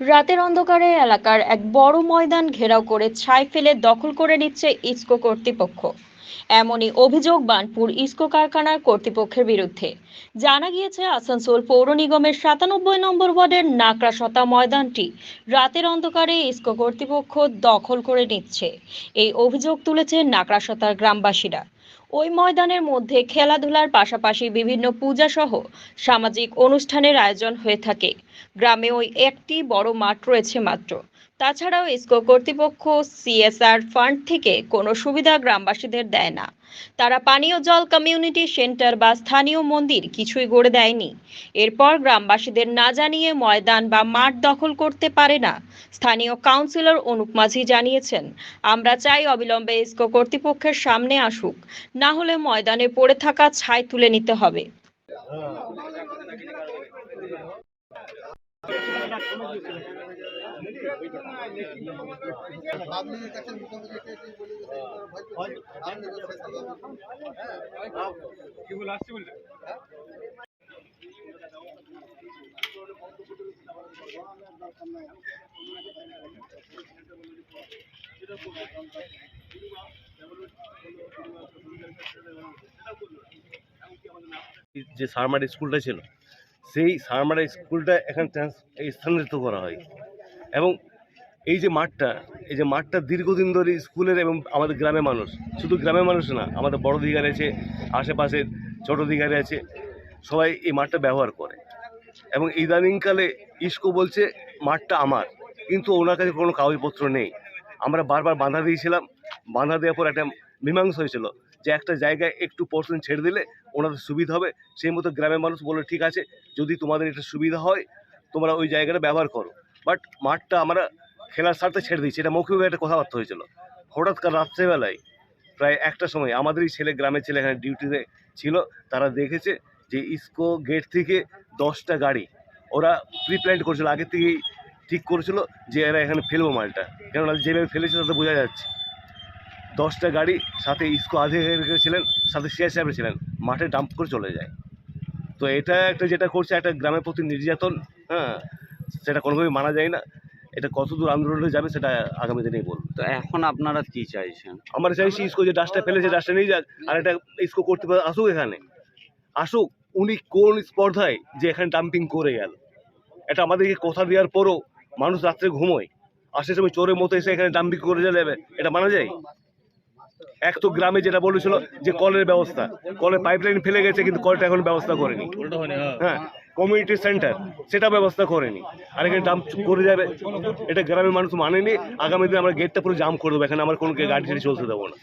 রাতের অন্ধকারে এলাকার এক বড় ময়দান ঘেরাও করে ছাই ফেলে দখল করে নিচ্ছে ইসকো কর্তৃপক্ষ। এমনই অভিযোগ বানপুর ইসকো কারখানার কর্তৃপক্ষের বিরুদ্ধে। জানা গিয়েছে, আসানসোল পৌর নিগমের সাতানব্বই নম্বর ওয়ার্ডের নাকড়াসতা ময়দানটি রাতের অন্ধকারে ইসকো কর্তৃপক্ষ দখল করে নিচ্ছে। এই অভিযোগ তুলেছে নাকড়াসতার গ্রামবাসীরা। ওই ময়দানের মধ্যে খেলাধুলার পাশাপাশি বিভিন্ন পূজা সহ সামাজিক অনুষ্ঠানের আয়োজন হয়ে থাকে। গ্রামে ওই একটি বড় মাঠ রয়েছে মাত্র। তাছাড়াও ইসকো কর্তৃপক্ষ সিএসআর ফান্ড থেকে কোনো সুবিধা গ্রামবাসীদের দেয় না। তারা পানীয় জল কমিউনিটি সেন্টার বা স্থানীয় মন্দির কিছুই গড়ে দেয়নি। এরপর গ্রামবাসীদের না জানিয়ে ময়দান বা মাঠ দখল করতে পারে না, স্থানীয় কাউন্সিলর অনুপ মাঝি জানিয়েছেন। আমরা চাই অবিলম্বে ইসকো কর্তৃপক্ষের সামনে আসুক। না হলে ময়দানে পড়ে থাকা ছাই তুলে নিতে হবে। পাবলিকের কাছে মোটামুটি এটা এটাই বলে গেছে, এবার ভয় করছে। আপনি তো ফেসাল কি বলে আসছে বললে যে সারমার স্কুলটা ছিল, সেই সারমার স্কুলটা এখানে স্থানান্তরিত করা হয়। এবং এই যে মাঠটা, এই যে মাঠটা দীর্ঘদিন ধরে স্কুলের এবং আমাদের গ্রামের মানুষ, শুধু গ্রামের মানুষ না, আমাদের বড় দিঘার আছে, আশেপাশের ছোট দিঘারে আছে, সবাই এই মাঠটা ব্যবহার করে। এবং ইদানিংকালে ইস্কো বলছে, মাঠটা আমার। কিন্তু ওনার কাছে কোনো কাগজপত্র নেই। আমরা বারবার বাধা দিয়েছিলাম, বাধা দেওয়ার পর একটা মীমাংসা হয়েছিল। যে একটা জায়গায় একটু পোর্শন ছেড়ে দিলে ওনাদের সুবিধা হবে। সেই মতো গ্রামের মানুষ বলল, ঠিক আছে, যদি তোমাদের এটা সুবিধা হয়, তোমরা ওই জায়গাটা ব্যবহার করো। বাট মাঠটা আমরা খেলার স্বার্থে ছেড়ে দিচ্ছি এটা মৌখিকভাবে একটা কথাবার্তা হয়েছিল। হঠাৎ কাল রাত্রেবেলায় প্রায় একটা সময় আমাদেরই ছেলে, গ্রামের ছেলে এখানে ডিউটিতে ছিল, তারা দেখেছে যে ইসকো গেট থেকে দশটা গাড়ি ওরা প্রি প্ল্যান করেছিল, আগে থেকেই ঠিক করেছিল যে এরা এখানে ফেলব মালটা। কেননা যেভাবে ফেলেছে তাতে বোঝা যাচ্ছে। দশটা গাড়ি সাথে ইসকো আধিকারিক ছিলেন সাথে সিআই সাহেব ছিলেন মাঠে ডাম্প করে চলে যায়। তো এটা একটা যেটা করছে একটা গ্রামের প্রতি নির্যাতন হ্যাঁ সেটা কোনোভাবেই মানা যায় না। এটা কত কতদূর আন্দোলনে যাবে সেটা আগামী দিনেই বলব। তো এখন আপনারা কি চাইছেন? আমরা চাইছি ইস্কো যে ডাস্টটা ফেলেছে ডাস্টটা নিয়ে যাক আর এটা ইস্কো করতে পারে আসুক এখানে। আসুক উনি কোন স্পর্ধায় যে এখানে ডাম্পিং করে গেল। এটা আমাদেরকে কথা দেওয়ার পরও মানুষ রাত্রে ঘুমোয়। আর সে সময় চোরের মতো এসে এখানে ডাম্পিং করে যাবে এটা মানা যায়? এক তো গ্রামে যেটা বলেছিল যে কলের ব্যবস্থা কলের পাইপলাইন ফেলে গেছে কিন্তু কলটা এখন ব্যবস্থা করেনি। হ্যাঁ কমিউনিটি সেন্টার সেটা ব্যবস্থা করেনি। আর এখানে জাম করে যাবে, এটা গ্রামের মানুষ মানেনি, আগামী দিন আমরা গেটটা পুরো জাম করে দেবো, এখানে আমার কোনো গাড়ি চলতে দেবো না।